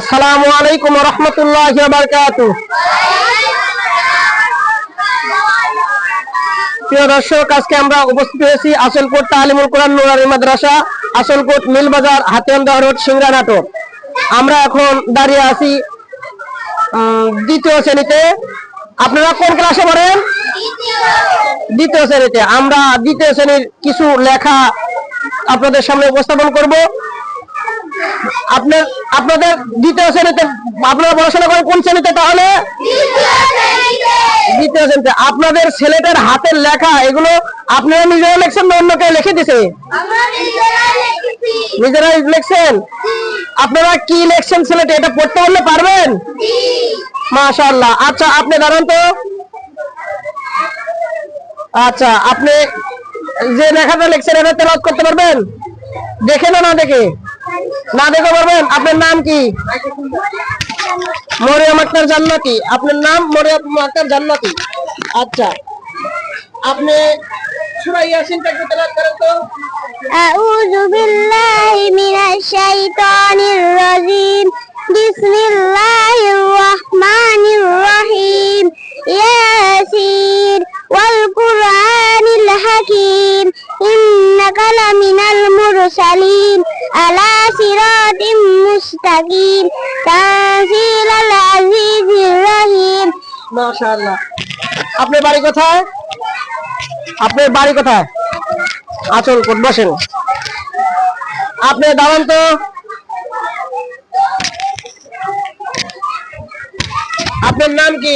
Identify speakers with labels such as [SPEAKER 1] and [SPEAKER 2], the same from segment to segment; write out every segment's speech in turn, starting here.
[SPEAKER 1] আসসালামু আলাইকুম রহমতুল্লাহ প্রিয় দর্শক, আজকে আমরা উপস্থিত হয়েছি আসলকোট তালিমুল কোরআন নুরানি মাদ্রাসা, আসলকোট মিলবাজার হাতিয়ান্দা রোড সিংড়া নাটক আমরা এখন দাঁড়িয়ে আছি দ্বিতীয় শ্রেণীতে। আপনারা কোন ক্লাসে পড়েন? দ্বিতীয় শ্রেণীতে। আমরা দ্বিতীয় শ্রেণির কিছু লেখা আপনাদের সামনে উপস্থাপন করব। আপনার, আপনাদের দ্বিতীয় শ্রেণীতে, আপনারা পড়াশোনা করেন কোন শ্রেণীতে তাহলে? দ্বিতীয় শ্রেণীতে। আপনাদের ছেলেটার হাতের লেখা, এগুলো আপনারা নিজেরা লিখছেন না অন্য কেউ লিখে দিছে? নিজেরাই লিখছেন? আপনারা কি লিখছেন ছেলেটা, এটা পড়তে বললে পারবেন? মাশাআল্লাহ। আচ্ছা আপনি দাঁড়ান তো। আচ্ছা আপনি যে লেখাটা লিখছেন, এটা তেলাওয়াত করতে পারবেন? দেখে না না দেখে? না দেখে পারবেন? আপনার নাম কি? মরিয়াম আক্তার জান্নাতি। আপনার নাম মরিয়াম আক্তার জান্নাতি। আচ্ছা। আপনি সূরা ইয়াসিনটা একটু তেলাওয়াত করেন তো।
[SPEAKER 2] আউযু বিল্লাহি মিনাশ শাইতানির مستقيم تنزيل العزيز الرحيم
[SPEAKER 1] মাশাআল্লাহ আপনার বাড়ি কোথায় আপনার বাড়ি কোথায় আচল কোট বসেন আপনি দাঁড়ান তো আপনার নাম কি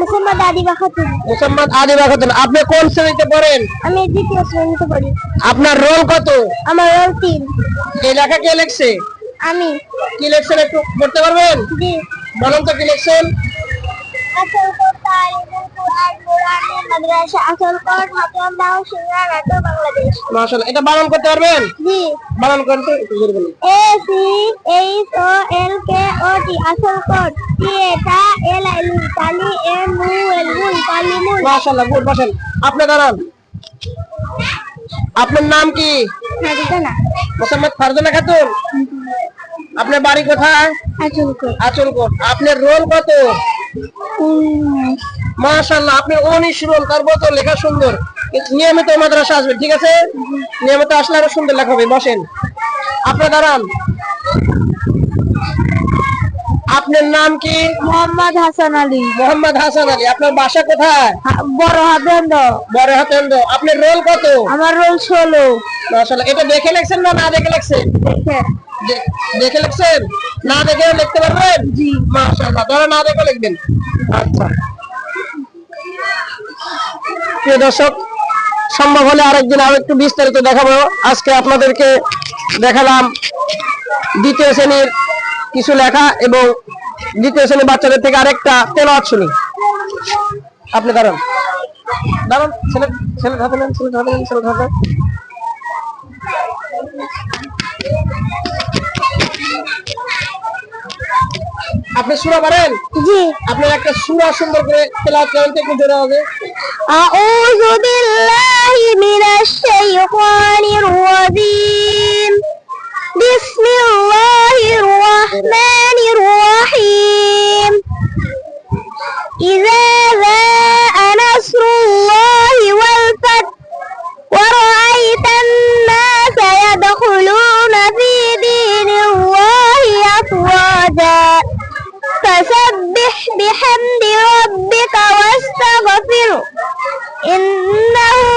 [SPEAKER 2] মোহাম্মদ আদিবা খাতুন
[SPEAKER 1] মোসাম্মদ আদিবা খাতুন আপনি কোন শ্রেণীতে পড়েন
[SPEAKER 2] আমি দ্বিতীয় শ্রেণীতে পড়ি
[SPEAKER 1] আপনার রোল কত
[SPEAKER 2] আমার রোল তিন
[SPEAKER 1] এই লেখা কে লিখছে
[SPEAKER 2] আমি।
[SPEAKER 1] কি লিখছেন একটু পড়তে পারবেন?
[SPEAKER 2] জি।
[SPEAKER 1] বলেন তো কি মাশাআল্লাহ। এটা বানান করতে পারবেন?
[SPEAKER 2] জি।
[SPEAKER 1] বানান করেন তো একটু জোরে বলুন।
[SPEAKER 2] A C H O L K O T. আসল কোড টি এটা এল এল তালি এম ইউ এল মুল তালিমুল
[SPEAKER 1] মাশাআল্লাহ গুড বসেন। আপনি দাঁড়ান। আপনার নাম কি?
[SPEAKER 2] হাদিসা না
[SPEAKER 1] মোসাম্মদ ফারজানা খাতুন? আপনার বাড়ি কোথায়? আচলকোট। আপনার রোল কত? মাশাল্লাহ আপনি উনিশ রোল তার তো লেখা সুন্দর। নিয়মিত মাদ্রাসা আসবেন ঠিক আছে? নিয়মিত আসলে আরও সুন্দর লেখা হবে বসেন। আপনি দাঁড়ান। আপনার নাম কি?
[SPEAKER 2] মোহাম্মদ হাসান আলী।
[SPEAKER 1] মোহাম্মদ হাসান আলী আপনার বাসা কোথায়?
[SPEAKER 2] বড় হাবেন্দ
[SPEAKER 1] বড় হাতেন্দ আপনার রোল কত?
[SPEAKER 2] আমার রোল ষোলো।
[SPEAKER 1] মাশাআল্লাহ এটা দেখে লিখছেন না না দেখে লিখছেন? দেখে। লিখছেন? না দেখে লিখতে পারবেন? জি। মাশাআল্লাহ তাহলে না দেখে লিখবেন। আচ্ছা। প্রিয় দর্শক সম্ভব হলে আরেকদিন আরও একটু বিস্তারিত দেখাবো। আজকে আপনাদেরকে দেখালাম দ্বিতীয় শ্রেণির কিছু লেখা এবং দ্বিতীয় শ্রেণির বাচ্চাদের থেকে আরেকটা তেল শুনি আপনি দাঁড়ান। দাঁড়ান ছেলে ছেলে নেন ছেলে নেন ছেলে আপনি সুরা পারেন
[SPEAKER 2] জি।
[SPEAKER 1] আপনার একটা সুরা সুন্দর করে তেলাওয়াত করেন তো একটু জোরে হবে
[SPEAKER 2] আউযু বিল্লাহি মিনাশ শাইতানির রাজিম। বিসমিল্লাহ। ada Fasabbih bihamdi rabbika wastaghfir Innahu